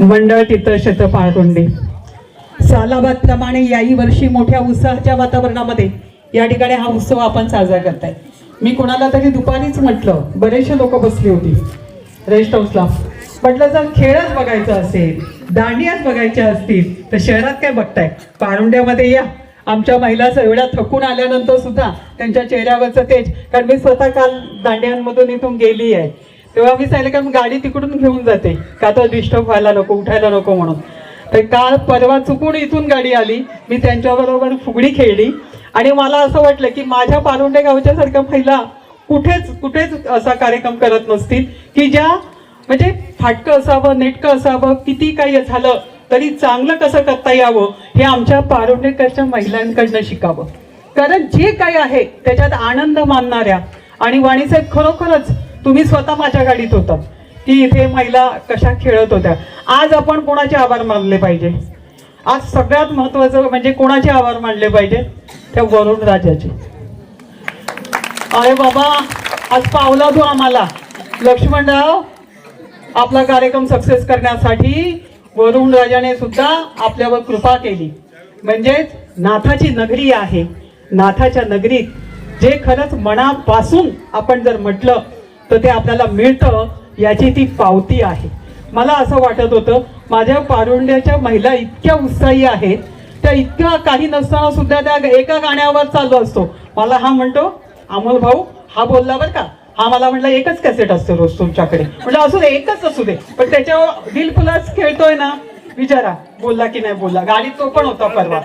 मंडळ तीर्थक्षेत्र सालाबाद सालाबादप्रमाणे याही वर्षी मोठ्या उत्साहाच्या वातावरणामध्ये या ठिकाणी हा उत्सव आपण साजरा करताय. मी कोणाला तरी दुपारीच म्हटलं बरेचसे लोक बसली होती. रेस्ट हाऊसला. म्हटलं जर खेळच बघायचा असेल दांडियाच बघायच्या असतील तर शहरात काय बघताय? पारुंड्यामध्ये या. आमच्या महिला एवढ्या थकून आल्यानंतर सुद्धा त्यांच्या चेहऱ्यावरचं तेज. कारण मी स्वतः काल दांड्यांमधून इथून गेली आहे. तेव्हा मी सांगितलं का मी गाडी तिकडून घेऊन जाते. का तर डिस्टर्ब व्हायला नको उठायला नको म्हणून. तर काल परवा चुकून इथून गाडी आली. मी त्यांच्याबरोबर फुगडी खेळली. आणि मला असं वाटलं की माझ्या पारुंडे गावच्या सारख्या महिला कुठेच कुठेच असा कार्यक्रम करत नसतील. की ज्या म्हणजे फाटकं असावं नेटकं असावं किती काही झालं तरी चांगलं कसं करता यावं हे आमच्या पारुंडेकरच्या महिलांकडनं शिकावं. कारण जे काही आहे त्याच्यात आनंद मानणाऱ्या आणि वाणीसाहेब खरोखरच तुम्ही स्वतः माझ्या गाडीत होतात की इथे महिला कशा खेळत होत्या. आज आपण कोणाचे आभार मानले पाहिजे? आज सगळ्यात महत्वाचं म्हणजे कोणाचे आभार मानले पाहिजे? त्या वरुण राजाचे. अरे बाबा आज पावला तू आम्हाला. लक्ष्मणराव आपला कार्यक्रम सक्सेस करण्यासाठी वरुण राजाने सुद्धा आपल्यावर कृपा केली. म्हणजेच नाथाची नगरी आहे. नाथाच्या नगरीत जे खरंच मनापासून आपण जर म्हटलं तर ते आपल्याला मिळतं याची ती पावती आहे. मला असं वाटत होतं माझ्या पारुंड्याच्या महिला इतक्या उत्साही आहेत त्या इतक्या काही नसताना सुद्धा त्या एका गाण्यावर चालू असतो. मला हा म्हणतो अमोल भाऊ हा बोलला बरं का? हा मला म्हटलं एकच कॅसेट असतो रोज तुमच्याकडे. म्हटलं असू दे एकच असू दे. पण त्याच्यावर दिलफुलाच खेळतोय ना. विचारा बोलला की नाही बोलला. गाडीत तो पण होता परवा.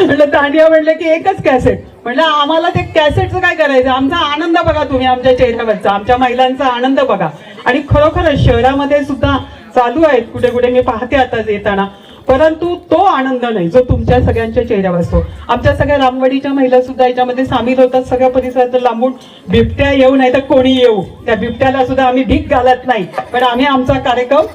म्हटलं दांडिया म्हणलं की एकच कॅसेट म्हटलं आम्हाला ते कॅसेटचं काय करायचं? आमचा आनंद बघा तुम्ही आमच्या चेहऱ्यावरचा. आमच्या महिलांचा आनंद बघा. आणि खरोखरच शहरामध्ये सुद्धा चालू आहेत. कुठे कुठे मी पाहते आता येताना. परंतु तो आनंद नाही जो तुमच्या सगळ्यांच्या चेहऱ्यावर असतो. आमच्या सगळ्या रामवाडीच्या महिला सुद्धा याच्यामध्ये सामील होतात. सगळ्या परिसरात लांबून बिबट्या येऊ नाही तर कोणी येऊ. त्या बिबट्याला सुद्धा आम्ही भीक घालत नाही. पण आम्ही आमचा कार्यक्रम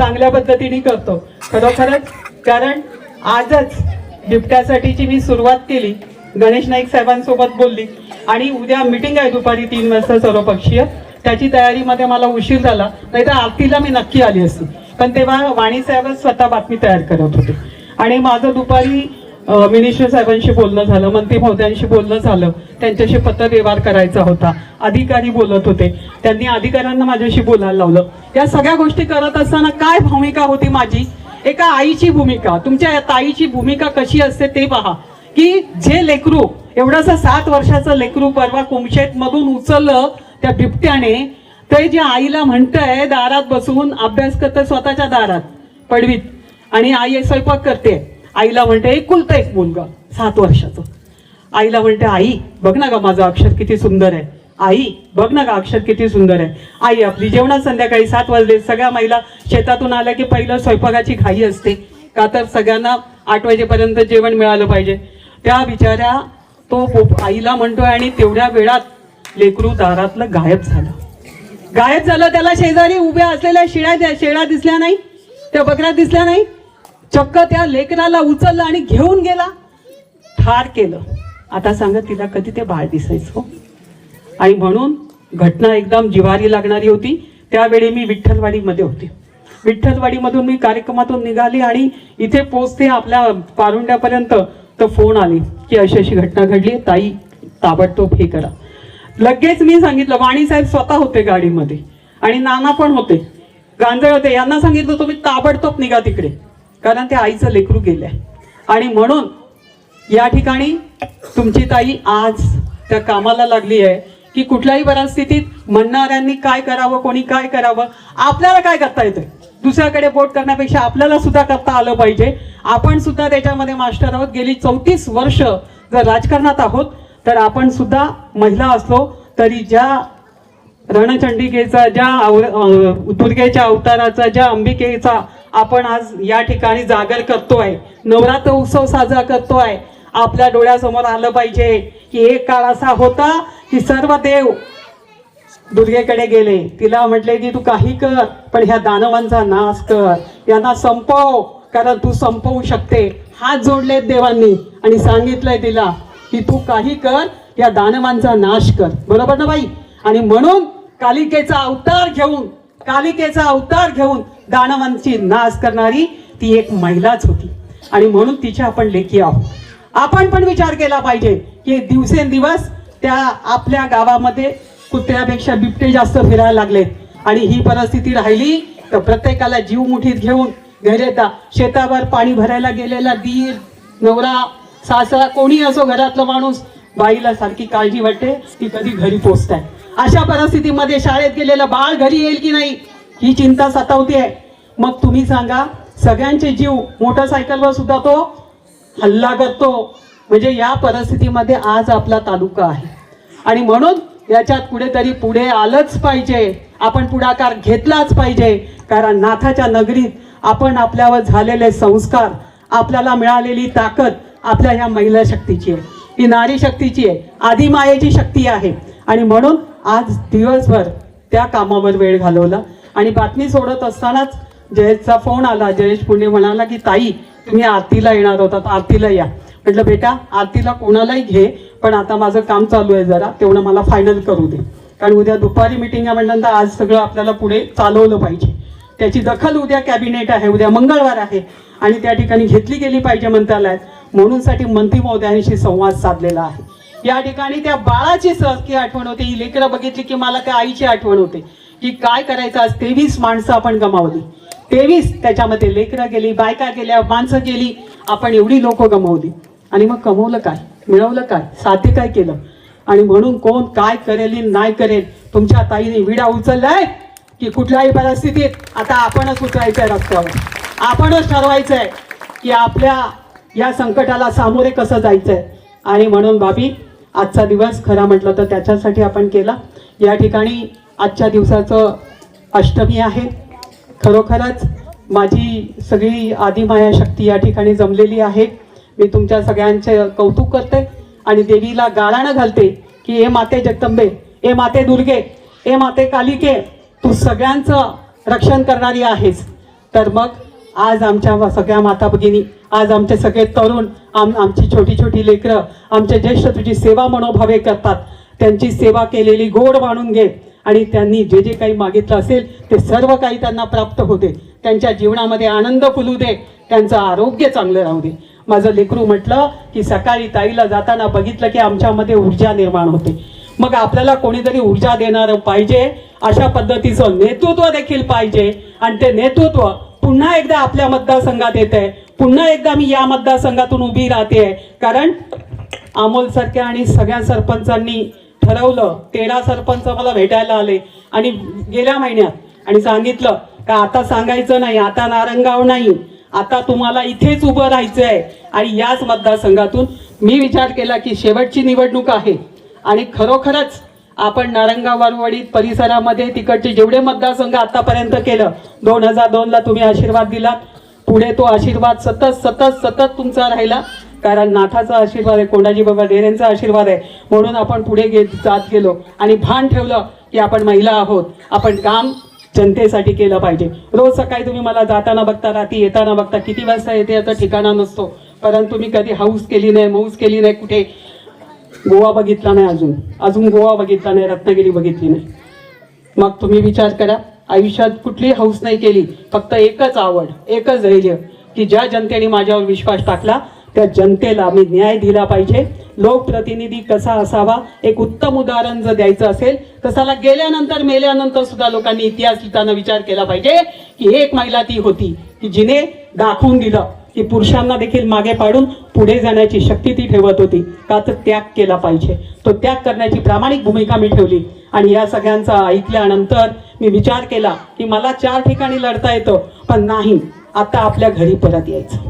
चांगल्या पद्धतीने करतो. खरोखरच कारण आजच बिबट्यासाठीची मी सुरुवात केली. गणेश नाईक साहेबांसोबत बोलली. आणि उद्या मिटिंग आहे दुपारी तीन वाजता सर्वपक्षीय. त्याची तयारीमध्ये मला उशीर झाला. नाही तर आरतीला मी नक्की आली असती. पण तेव्हा वाणी साहेबच स्वतः बातमी तयार करत होते. आणि माझं दुपारी मिनिस्टर साहेबांशी बोलणं झालं मंत्री महोदयांशी बोलणं झालं त्यांच्याशी पत्रव्यवहार करायचा होता. अधिकारी बोलत होते. त्यांनी अधिकाऱ्यांना माझ्याशी बोलायला लावलं. या सगळ्या गोष्टी करत असताना काय भूमिका होती माझी? एका आईची भूमिका तुमच्या ताईची भूमिका कशी असते ते पहा. की जे लेकरू एवढासा सात वर्षाचं लेकरू परवा कुमशेत मधून उचललं त्या बिबट्याने ते जे आईला म्हणतंय दारात बसून अभ्यास करतंय स्वतःच्या दारात पडवीत. आणि आई स्वयंपाक करते. आईला म्हणते एकुलता एक मुलगा सात वर्षाचं. आईला म्हणते आई बघ ना का माझं अक्षर किती सुंदर आहे. आई बघ ना का अक्षर किती सुंदर आहे. आई आपली जेवणात संध्याकाळी सात वाजले. सगळ्या महिला शेतातून आल्या की पहिलं स्वयंपाकाची घाई असते. का तर सगळ्यांना आठ वाजेपर्यंत जेवण मिळालं पाहिजे. त्या बिचाऱ्या तो आईला म्हणतोय आणि तेवढ्या वेळात लेकरू दारातलं गायब झालं. गायब झालं त्याला शेजारी उभ्या असलेल्या शिळ्या द्या- शेळ्या दिसल्या नाही? त्या बकऱ्या दिसल्या नाही? चक्क त्या लेकराला उचललं आणि घेऊन गेला. ठार केलं. आता सांगा तिला कधी ते बाळ दिसायचं हो? आणि म्हणून घटना एकदम जिवारी लागणारी होती. त्यावेळी मी विठ्ठलवाडीमध्ये होते. विठ्ठलवाडीमधून मी कार्यक्रमातून निघाली आणि इथे पोचते आपल्या पारुंड्यापर्यंत तर फोन आली की अशी अशी घटना घडली. ताई ताबडतोब हे करा. लगेच मी सांगितलं वाणी साहेब स्वतः होते गाडीमध्ये. आणि नाना पण होते. गांजळ होते. यांना सांगितलं तुम्ही ताबडतोब निघा तिकडे. कारण त्या आईचं लेकरू गेलंय. आणि म्हणून या ठिकाणी तुमची ताई आज त्या कामाला लागली आहे की कुठल्याही परिस्थितीत म्हणणाऱ्यांनी काय करावं कोणी काय करावं आपल्याला काय करता येतं दुसऱ्याकडे बोट करण्यापेक्षा आपल्याला सुद्धा करता आलं पाहिजे. आपण सुद्धा त्याच्यामध्ये मास्टर आहोत. गेली चौतीस वर्ष जर राजकारणात आहोत तर आपण सुद्धा महिला असलो तरी ज्या रणचंडिकेचा ज्या दुर्गेच्या अवताराचा ज्या अंबिकेचा आपण आज या ठिकाणी जागर करतोय नवरात्र उत्सव साजरा करतोय आपल्या डोळ्यासमोर आलं पाहिजे की एक काळ असा होता की सर्व देव दुर्गेकडे गेले. तिला म्हटले की तू काही कर पण ह्या दानवांचा नाश कर. यांना संपव कारण तू संपवू शकते. हात जोडलेत देवांनी आणि सांगितलंय तिला की तू काही कर या दानवांचा नाश कर. बरोबर ना बाई? आणि म्हणून कालिकेचा अवतार घेऊन कालिकेचा अवतार घेऊन दानवांची नाश करणारी ती एक महिलाच होती. आणि म्हणून तिच्या आपण लेखी आहोत. आपण पण विचार केला पाहिजे की दिवसेंदिवस त्या आपल्या गावामध्ये कुत्र्यापेक्षा बिबटे जास्त फिरायला लागलेत. आणि ही परिस्थिती राहिली तर प्रत्येकाला जीव मुठीत घेऊन घरी शेतावर पाणी भरायला गेलेला दीर नवरा सासरा कोणी असो घरातला माणूस बाईला सारखी काळजी वाटते की कधी घरी पोचताय अशा परिस्थितीमध्ये शाळेत गेलेलं बाळ घरी येईल की नाही ही चिंता सतावते मग तुम्ही सांगा सगळ्यांचे जीव मोटरसायकलवर सुद्धा तो हल्ला करतो. म्हणजे या परिस्थितीमध्ये आज आपला तालुका आहे. आणि म्हणून याच्यात कुठेतरी पुढे आलंच पाहिजे. आपण पुढाकार घेतलाच पाहिजे. कारण नाथाच्या नगरीत आपण आपल्यावर झालेले संस्कार आपल्याला मिळालेली ताकद आपल्या ह्या महिला शक्तीची आहे. ही नारी शक्तीची आहे. आदिमायेची शक्ती आहे. आणि म्हणून आज दिवसभर त्या कामावर वेळ घालवला. आणि बातमी सोडत असतानाच जयेशचा फोन आला. जयेश पुणे म्हणाला की ताई तुम्ही आरतीला येणार होतात. आरतीला या. म्हटलं बेटा आरतीला कोणालाही घे पण आता माझं काम चालू आहे जरा. तेवढं मला फायनल करू दे. कारण उद्या दुपारी मिटिंग आहे म्हटल्यानंतर आज सगळं आपल्याला पुढे चालवलं पाहिजे. त्याची दखल उद्या कॅबिनेट आहे. उद्या मंगळवार आहे. आणि त्या ठिकाणी घेतली गेली पाहिजे मंत्रालयात. म्हणून साठी मंत्री महोदयांशी संवाद साधलेला आहे. या ठिकाणी त्या बाळाची सहजकी आठवण होते. ही लेकरं बघितली की मला त्या आईची आठवण होते. की काय करायचं? आज तेवीस माणसं आपण गमावली. तेवीस त्याच्यामध्ये लेकरं गेली बायका गेल्या माणसं गेली. आपण एवढी लोक गमावली. आणि मग कमवलं काय? मिळवलं काय? साध्य काय केलं? आणि म्हणून कोण काय करेल नाही करेल? तुमच्या ताईने विडा उचललाय की कुठल्याही परिस्थितीत आता आपणच उतरायचंय रस्त्यावर. आपणच ठरवायचंय की आपल्या या संकटाला सामोरे कसं जायचंय. आणि म्हणून बाबी आजचा दिवस खरा म्हटलं तर त्याच्यासाठी आपण केला. या ठिकाणी आजच्या दिवसाचं अष्टमी आहे. खरोखरच माझी सगळी आदिमाया शक्ती या ठिकाणी जमलेली आहे. मी तुमच्या सगळ्यांचे कौतुक करते आणि देवीला गाळाणं घालते की ए माते जगदंबे ए माते दुर्गे ए माते कालिके तू सगळ्यांचं रक्षण करणारी आहेस. तर मग आज आमच्या सगळ्या माता भगिनी आज आमचे सगळे तरुण आम आमची छोटी छोटी लेकरं आमचे ज्येष्ठ तुझी सेवा मनोभावे करतात. त्यांची सेवा केलेली गोड मानून घे आणि त्यांनी जे जे काही मागितलं असेल ते सर्व काही त्यांना प्राप्त होते. त्यांच्या जीवनामध्ये आनंद फुलू दे. त्यांचं आरोग्य चांगलं राहू दे. माझं लेकरू म्हटलं की सकाळी ताईला जाताना बघितलं की आमच्यामध्ये ऊर्जा निर्माण होते. मग आपल्याला कोणीतरी ऊर्जा देणारं पाहिजे अशा पद्धतीचं नेतृत्व देखील पाहिजे. आणि ते नेतृत्व पुन्हा एकदा आपल्या मतदारसंघात येत आहे पुन्हा एकदा मी या मतदारसंघातून उभी राहते कारण अमोलसारख्या आणि सगळ्या सरपंचांनी ठरवलं तेरा सरपंच मला भेटायला आले. आणि गेल्या महिन्यात आणि सांगितलं का आता सांगायचं नाही आता नारंगाव नाही आता तुम्हाला इथेच उभं राहायचं आहे आणि याच मतदारसंघातून मी विचार केला की शेवटची निवडणूक आहे. आणि खरोखरच आपण नारंगाव वारवाडी परिसरामध्ये तिकडचे जेवढे मतदारसंघ आतापर्यंत केलं दोन हजार दोनला तुम्ही आशीर्वाद दिलात. पुढे तो आशीर्वाद सतत सतत सतत तुमचा राहिला. कारण नाथाचा आशीर्वाद आहे कोंडाजी बाबा डेरेंचा आशीर्वाद आहे. म्हणून आपण पुढे गे जात गेलो. आणि भान ठेवलं की आपण महिला आहोत. आपण काम जनतेसाठी केलं पाहिजे. रोज सकाळी तुम्ही मला जाताना बघता रात्री येताना बघता किती वाजता येते याचा ठिकाणा नसतो. परंतु मी कधी हाऊस केली नाही मौस केली नाही कुठे गोवा बघितला नाही अजून. अजून गोवा बघितला नाही रत्नागिरी बघितली नाही. मग तुम्ही विचार करा. आयुष्यात कुठली हौस नाही केली फक्त एकच आवड एकच धैर्य की ज्या जनतेने माझ्यावर विश्वास टाकला त्या जनतेला मी न्याय दिला पाहिजे. लोकप्रतिनिधी कसा असावा? एक उत्तम उदाहरण जर द्यायचं असेल तसाला गेल्यानंतर मेल्यानंतर सुद्धा लोकांनी इतिहास लिहिताना विचार केला पाहिजे की एक महिला ती होती की जिने दाखवून दिलं. की पुरुषांना देखील मागे पाडून पुढे जाण्याची शक्ती ती ठेवत होती. का तर त्याग केला पाहिजे. तो त्याग करण्याची प्रामाणिक भूमिका मी ठेवली. आणि या सगळ्यांचा ऐकल्यानंतर मी विचार केला की मला चार ठिकाणी लढता येतो पण नाही आता आपल्या घरी परत यायचं.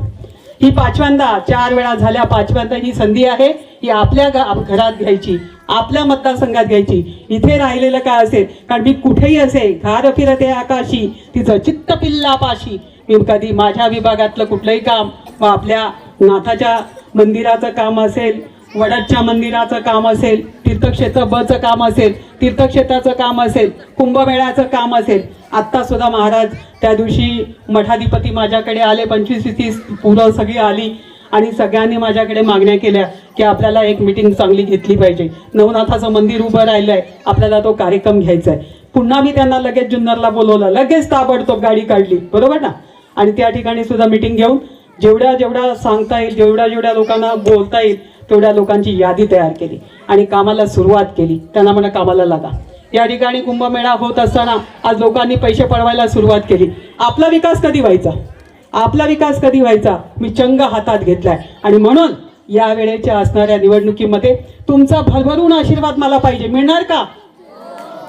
ही पाचव्यांदा चार वेळा झाल्या पाचव्यांदा ही संधी आहे ही आपल्या घरात घ्यायची आपल्या मतदारसंघात घ्यायची. इथे राहिलेलं काय असेल? कारण मी कुठेही असे घार फिरते आकाशी तिचं चित्त पिल्ला पाशी कधी माझ्या विभागातलं कुठलंही काम व आपल्या नाथाच्या मंदिराचं काम असेल वडाच्या मंदिराचं काम असेल तीर्थक्षेत्र बचं काम असेल तीर्थक्षेत्राचं काम असेल कुंभमेळ्याचं काम असेल आत्तासुद्धा महाराज त्या दिवशी मठाधिपती माझ्याकडे आले पंचवीस तीस पुरं सगळी आली आणि सगळ्यांनी माझ्याकडे मागण्या केल्या की आपल्याला एक मिटिंग चांगली घेतली पाहिजे. नवनाथाचं मंदिर उभं राहिलं आहे आपल्याला तो कार्यक्रम घ्यायचा आहे पुन्हा मी त्यांना लगेच जुन्नरला बोलवलं लगेच ताबडतोब गाडी काढली बरोबर ना? आणि त्या ठिकाणी सुद्धा मिटिंग घेऊन जेवढ्या जेवढ्या सांगता येईल जेवढ्या जेवढ्या लोकांना बोलता येईल तेवढ्या लोकांची यादी तयार केली आणि कामाला सुरुवात केली. त्यांना म्हणा कामाला लागा. या ठिकाणी कुंभमेळा होत असताना आज लोकांनी पैसे पडवायला सुरुवात केली. आपला विकास कधी व्हायचा? आपला विकास कधी व्हायचा? मी चंग हातात घेतलाय. आणि म्हणून या वेळेच्या असणाऱ्या निवडणुकीमध्ये तुमचा भरभरून आशीर्वाद मला पाहिजे. मिळणार का?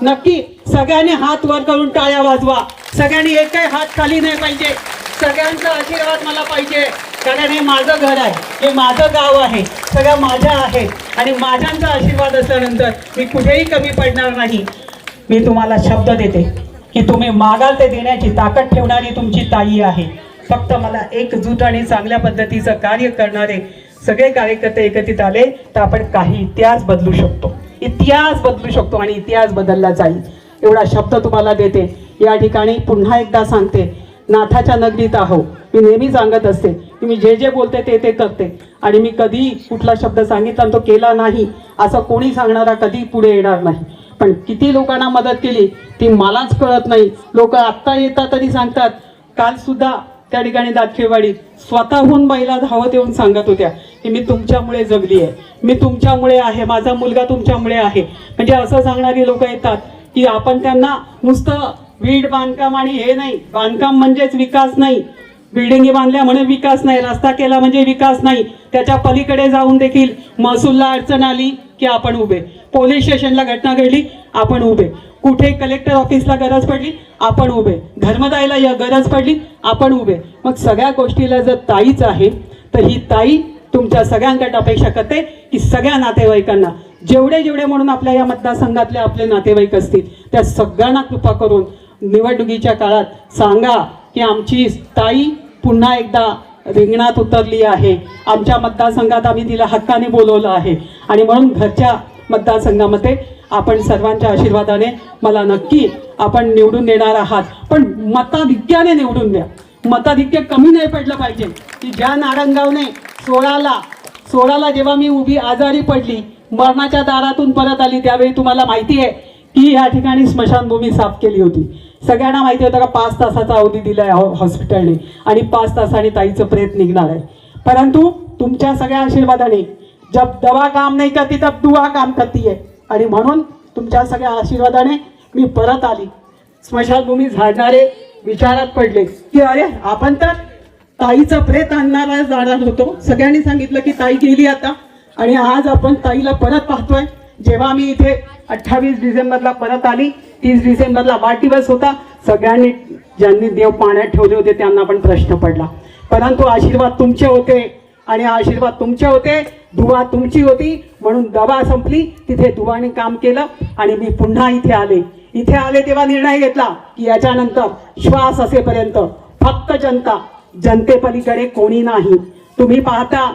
नक्की. सगळ्यांनी हात वर करून टाळ्या वाजवा. सगळ्यांनी एकही हात खाली नाही पाहिजे. सगळ्यांचा आशीर्वाद मला पाहिजे. कारण हे माझं घर आहे. हे माझं गाव आहे. सगळ्या माझ्या आहे आणि माझ्यांचा आशीर्वाद असल्यानंतर मी कुठेही कमी पडणार नाही. मी तुम्हाला शब्द देते की तुम्ही मागाल ते देण्याची ताकद ठेवणारी तुमची ताई आहे. फक्त मला एकजूट आणि चांगल्या पद्धतीचं कार्य करणारे सगळे कार्यकर्ते एकत्रित आले तर आपण काही इतिहास बदलू शकतो. इतिहास बदलू शकतो आणि इतिहास बदलला जाईल. एवढा शब्द तुम्हाला देते. या ठिकाणी पुन्हा एकदा सांगते. नाथाच्या नगरीत आहो. मी नेहमी सांगत असते की मी जे जे बोलते ते ते करते. आणि मी कधी कुठला शब्द सांगितला तो केला नाही असं कोणी सांगणारा कधी पुढे येणार नाही. पण किती लोकांना मदत केली ती मलाच कळत नाही. लोक आत्ता येतात तरी सांगतात काल सुद्धा त्या ठिकाणी दातखेवाडीत स्वतःहून महिला धावत येऊन सांगत होत्या की मी तुमच्यामुळे जगली आहे. मी तुमच्यामुळे आहे. माझा मुलगा तुमच्यामुळे आहे. म्हणजे असं सांगणारी लोक येतात की आपण त्यांना नुसतं वीड बांधकाम आणि हे नाही बांधकाम म्हणजेच विकास नाही. बिल्डिंगी बांधल्या म्हणजे विकास नाही रस्ता केला म्हणजे विकास नाही. त्याच्या पलीकडे जाऊन देखील महसूलला अडचण आली की आपण उभे. पोलीस स्टेशनला घटना घडली आपण उभे. कुठे कलेक्टर ऑफिसला गरज पडली आपण उभे. धर्मदायला या गरज पडली आपण उभे. मग सगळ्या गोष्टीला जर ताईच आहे तर ही ताई तुमच्या सगळ्यांकडे अपेक्षा करते की सगळ्या नातेवाईकांना जेवढे जेवढे म्हणून आपल्या या मतदारसंघातले आपले नातेवाईक असतील त्या सगळ्यांना कृपा करून निवडणुकीच्या काळात सांगा की आमची ताई पुन्हा एकदा रिंगणात उतरली आहे. आमच्या मतदारसंघात आम्ही तिला हक्काने बोलवलं आहे. आणि म्हणून घरच्या मतदारसंघामध्ये आपण सर्वांच्या आशीर्वादाने मला नक्की आपण निवडून देणार आहात. पण मताधिक्याने निवडून द्या. मताधिक्य कमी नाही पडलं पाहिजे. की ज्या नारंगावने सोळाला सोळाला जेव्हा मी उभी आजारी पडली मरणाच्या दारातून परत आली त्यावेळी तुम्हाला माहिती आहे ती या ठिकाणी स्मशानभूमी साफ केली होती. सगळ्यांना माहिती होतं का पाच तासाचा अवधी दिलाय आहे हॉस्पिटलने आणि पाच तासाने ताईचं प्रेत निघणार आहे. परंतु तुमच्या सगळ्या आशीर्वादाने जब दवा काम नाही करती तब दुवा काम करती आणि म्हणून तुमच्या सगळ्या आशीर्वादाने मी परत आली. स्मशानभूमी झाडणारे विचारात पडले की अरे आपण तर ताईचं प्रेत आणणारा जाणार होतो. सगळ्यांनी सांगितलं की ताई गेली आता आणि आज आपण ताईला परत पाहतोय. जेव्हा मी इथे अठ्ठावीस डिसेंबरला परत आली तीस डिसेंबरला वाढदिवस होता. सगळ्यांनी ज्यांनी देव पाण्यात ठेवले होते त्यांना पण प्रश्न पडला. परंतु आशीर्वाद तुमचे होते आणि आशीर्वाद तुमचे होते दुवा तुमची होती. म्हणून दवा संपली तिथे दुवाने काम केलं आणि मी पुन्हा इथे आले. इथे आले तेव्हा निर्णय घेतला की याच्यानंतर श्वास असेपर्यंत फक्त जनता जनतेपलीकडे कोणी नाही. तुम्ही पाहता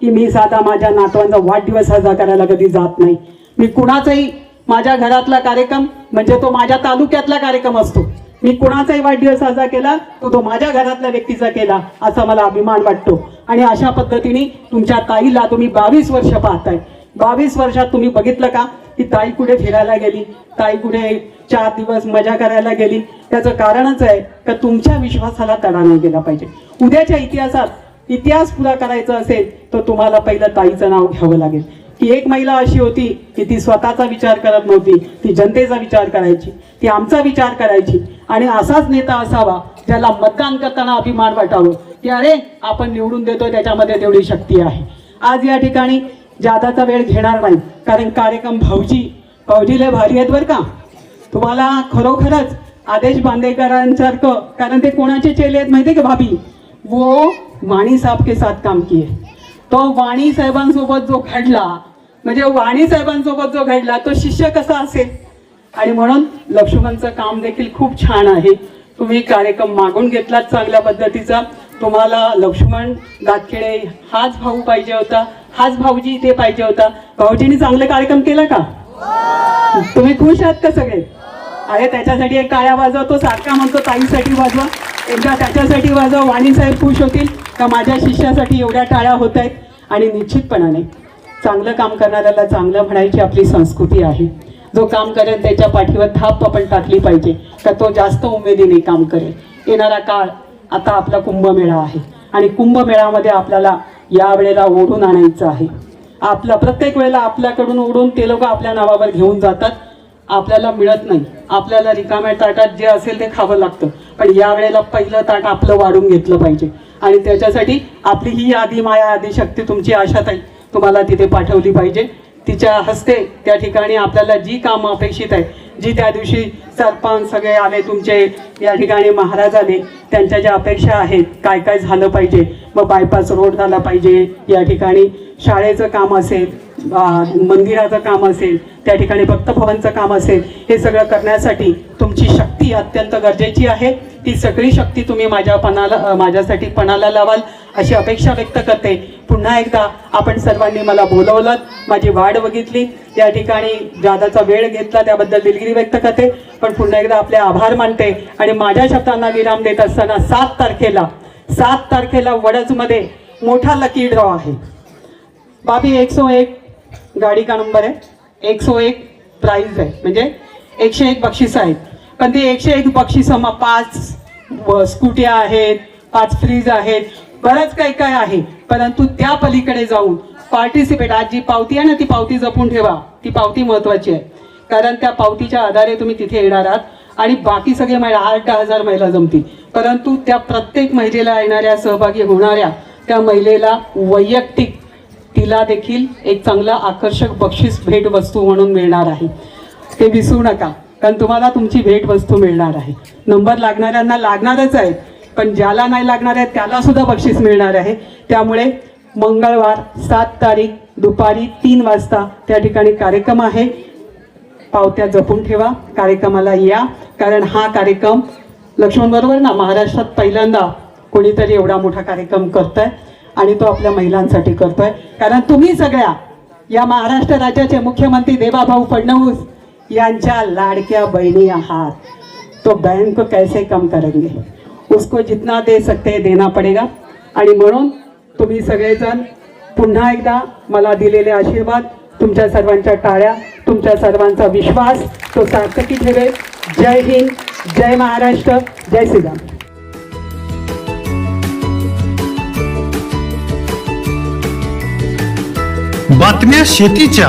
की मी साधा माझ्या नातवांचा वाढदिवस साजरा करायला कधी जात नाही. मी कुणाचाही माझ्या घरातला कार्यक्रम म्हणजे तो माझ्या तालुक्यातला कार्यक्रम असतो. मी कुणाचाही वाढदिवस साजरा केला तो तो माझ्या घरातल्या व्यक्तीचा केला असा मला अभिमान वाटतो. आणि अशा पद्धतीने तुमच्या ताईला तुम्ही बावीस वर्ष पाहताय. बावीस वर्षात तुम्ही बघितलं का? की ताई कुठे फिरायला गेली? ताई कुठे चार दिवस मजा करायला गेली? त्याचं कारणच आहे का तुमच्या विश्वासाला तडा नाही गेला पाहिजे? उद्याच्या इतिहासात इतिहास पुरा करायचा असेल तर तुम्हाला पहिलं ताईचं नाव घ्यावं लागेल. की एक महिला अशी होती की ती स्वतःचा विचार करत नव्हती ती जनतेचा विचार करायची ती आमचा विचार करायची. आणि असाच नेता असावा ज्याला मतदान करताना अभिमान वाटावं की अरे आपण निवडून देतोय त्याच्यामध्ये तेवढी शक्ती आहे. आज या ठिकाणी जादाचा वेळ घेणार नाही कारण कार्यक्रम भाऊजी भाऊजीला भारी आहेत बरं का. तुम्हाला खरोखरच आदेश बांदेकरांसारखं कारण ते कोणाचे चेले आहेत माहिती आहे का भाभी? वो वाणी साहेब के साथ काम किए. तो वाणी साहेबांसोबत जो घडला म्हणजे वाणी साहेबांसोबत जो घडला तो शिष्य कसा असेल? आणि म्हणून लक्ष्मणचं काम देखील खूप छान आहे. तुम्ही कार्यक्रम मागून घेतलात चांगल्या पद्धतीचा. तुम्हाला लक्ष्मण दातखेडे हाच भाऊ पाहिजे होता हाच भाऊजी इथे पाहिजे होता. भाऊजींनी चांगले कार्यक्रम केला का? तुम्ही खुश आहात का सगळे? अरे त्याच्यासाठी एक काळ्या वाजवा तो सारखा म्हणतो ताईसाठी वाजवा. एकदा त्याच्यासाठी वाजवा वाणी साहेब खुश होतील. का माझ्या शिष्यासाठी एवढ्या टाळ्या होत आहेत? आणि निश्चितपणाने चांगलं काम करणाऱ्याला चांगलं म्हणायची आपली संस्कृती आहे. जो काम करेल त्याच्या पाठीवर थाप आपण टाकली पाहिजे का तो जास्त उमेदीने काम करेल. येणारा काळ आता आपला कुंभमेळा आहे आणि कुंभमेळ्यामध्ये आपल्याला यावेळेला ओढून आणायचं आहे. आपला प्रत्येक वेळेला आपल्याकडून ओढून ते लोक आपल्या नावावर घेऊन जातात. आपल्याला मिळत नाही. आपल्याला रिकाम्या ताटात जे असेल ते खावं लागतं. पण यावेळेला पहिलं ताट आपलं वाढून घेतलं पाहिजे. आणि त्याच्यासाठी आपली ही आदी माया आदी शक्ती तुमची आशाताई तुम्हाला तिथे पाठवली पाहिजे. तिच्या हस्ते त्या ठिकाणी आपल्याला जी कामं अपेक्षित आहे जी त्या दिवशी सरपंच सगळे आले तुमचे या ठिकाणी महाराज आले त्यांच्या ज्या अपेक्षा आहेत काय काय झालं पाहिजे मग बायपास रोड झाला पाहिजे या ठिकाणी शाळेचं काम असेल मंदिराचं काम असेल त्या ठिकाणी भक्तभवनचं काम असेल हे सगळं करण्यासाठी तुमची शक्ती अत्यंत गरजेची आहे. ती सगळी शक्ती तुम्ही माझ्या पणाला माझ्यासाठी पणाला लावाल अशी अपेक्षा व्यक्त करते. पुन्हा एकदा आपण सर्वांनी मला बोलवलं माझी वाढ बघितली. या ठिकाणी जादाचा वेळ घेतला त्याबद्दल दिलगिरी व्यक्त करते. पण पुन्हा एकदा आपले आभार मानते आणि माझ्या शब्दांना विराम देत असताना सात तारखेला सात तारखेला वडजमध्ये मोठा लकी ड्रॉ आहे. बाबी एक सो एक गाडी का नंबर आहे? एक सो एक प्राईज आहे. म्हणजे एकशे एक बक्षिसं आहेत. पण ते एकशे एक बक्षिसं पाच स्कूट्या आहेत पाच फ्रीज आहेत बरंच काही काय आहे. परंतु त्या पलीकडे जाऊन पार्टिसिपेट आज जी पावती आहे ना ती पावती जपून ठेवा. ती पावती महत्वाची आहे. कारण त्या पावतीच्या आधारे तुम्ही तिथे येणार आहात आणि बाकी सगळे महिला आठ दहा हजार महिला जमतील. परंतु त्या प्रत्येक महिलेला येणाऱ्या सहभागी होणाऱ्या त्या महिलेला वैयक्तिक तिला देखील एक चांगला आकर्षक बक्षीस भेट वस्तू म्हणून मिळणार आहे. ते विसरू नका. कारण तुम्हाला तुमची भेट वस्तू मिळणार आहे. नंबर लागणाऱ्यांना लागणारच आहे. पण ज्याला नाही लागणार आहे त्याला सुद्धा बक्षीस मिळणार आहे. त्यामुळे मंगळवार सात तारीख दुपारी तीन वाजता त्या ठिकाणी कार्यक्रम आहे. पावत्या जपून ठेवा कार्यक्रमाला या. कारण हा कार्यक्रम लक्ष्मण बरोबर ना महाराष्ट्रात पहिल्यांदा कोणीतरी एवढा मोठा कार्यक्रम करतोय आणि तो आपल्या महिलांसाठी करतोय. कारण तुम्ही सगळ्या या महाराष्ट्र राज्याचे मुख्यमंत्री देवाभाऊ फडणवीस यांच्या लाडक्या बहिणी आहात. तो बहन को कैसे कम करेंगे? उसको जितना दे सकते हैं देना पडेगा. आणि म्हणून तुम्ही सगळेजण पुन्हा एकदा मला दिलेले आशीर्वाद तुमच्या सर्वांच्या टाळ्या तुमच्या सर्वांचा विश्वास तो सार्थकी ठेवेल जय हिंद जय महाराष्ट्र जय श्रीराम बातम्या शेतीच्या.